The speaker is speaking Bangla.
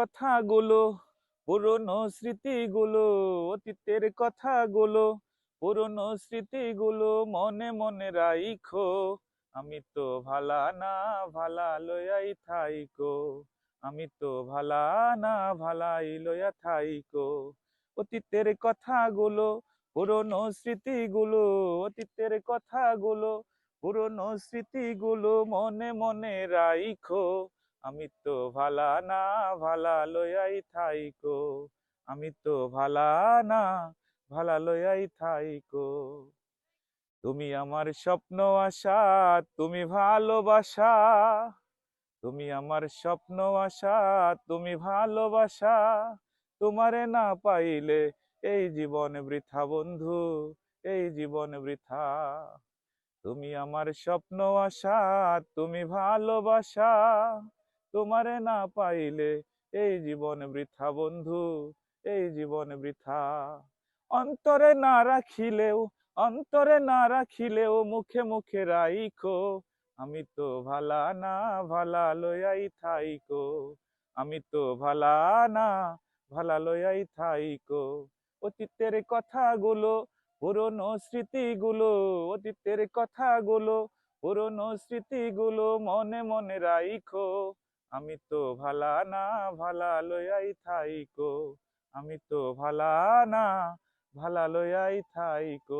কথাগুলো, পুরনো স্মৃতিগুলো, অতীতের কথাগুলো, পুরনো স্মৃতিগুলো মনে মনে রাইখো। আমি তো ভালা না ভালা লয়াই থাইকো। আমি তো ভালা না ভালাই লয়া থাইকো। অতীতের কথাগুলো, পুরনো স্মৃতিগুলো, অতীতের কথাগুলো, পুরনো স্মৃতিগুলো মনে মনে রাইখো। আমি তো ভালা না, ভালা লয়াই থাইকো। আমি তো ভালা না, ভালা লয়াই থাইকো। তুমি আমার স্বপ্ন আশা, তুমি ভালোবাসা। তুমি আমার স্বপ্ন আশা, তুমি ভালোবাসা। তোমারে না পাইলে এই জীবন বৃথা বন্ধু, এই জীবন বৃথা। তুমি আমার স্বপ্ন আশা, তুমি ভালোবাসা। তোমারে না পাইলে এই জীবন বৃথা বন্ধু, এই জীবন বৃথা। অন্তরে না রাখিলেও, অন্তরে না রাখিলেও মুখে মুখে রাইখো, আমি তো ভালা না ভালা লয়াই থাইকো, আমি তো ভালা না ভালা লয়াই থাইকো। অতীতের কথাগুলো, পুরনো স্মৃতিগুলো, অতীতের কথাগুলো, পুরনো স্মৃতিগুলো মনে মনে রাইখো আমি তো ভালা না ভালা লয়াই থাইকো। আমি তো ভালা না ভালা লয়াই থাইকো।